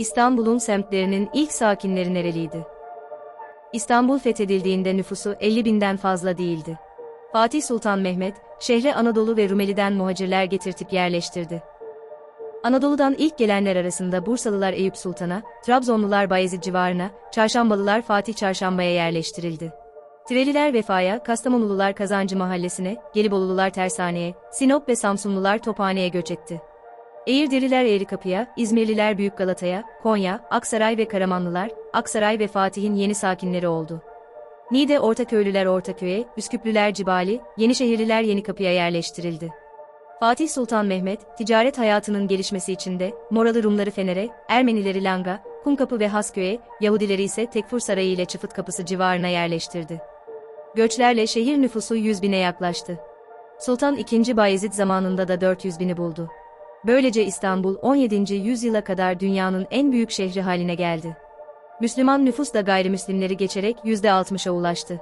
İstanbul'un semtlerinin ilk sakinleri nereliydi? İstanbul fethedildiğinde nüfusu 50 binden fazla değildi. Fatih Sultan Mehmet, şehre Anadolu ve Rumeli'den muhacirler getirtip yerleştirdi. Anadolu'dan ilk gelenler arasında Bursalılar Eyüp Sultan'a, Trabzonlular Bayezid civarına, Çarşambalılar Fatih Çarşamba'ya yerleştirildi. Tireliler Vefa'ya, Kastamonulular Kazancı Mahallesi'ne, Gelibolulular Tersane'ye, Sinop ve Samsunlular Tophane'ye göç etti. Eğirdiriler Eğrikapı'ya, İzmirliler Büyük Galata'ya, Konya, Aksaray ve Karamanlılar, Aksaray ve Fatih'in yeni sakinleri oldu. Niğde Ortaköylüler Ortaköy'e, Üsküplüler Cibali, Yenişehirliler Yenikapı'ya yerleştirildi. Fatih Sultan Mehmet, ticaret hayatının gelişmesi için de, Moralı Rumları Fener'e, Ermenileri Langa, Kumkapı ve Hasköy'e, Yahudileri ise Tekfur Sarayı ile Çıfıt Kapısı civarına yerleştirdi. Göçlerle şehir nüfusu 100 bine yaklaştı. Sultan II. Bayezid zamanında da 400 bini buldu. Böylece İstanbul 17. yüzyıla kadar dünyanın en büyük şehri haline geldi. Müslüman nüfus da gayrimüslimleri geçerek %60'a ulaştı.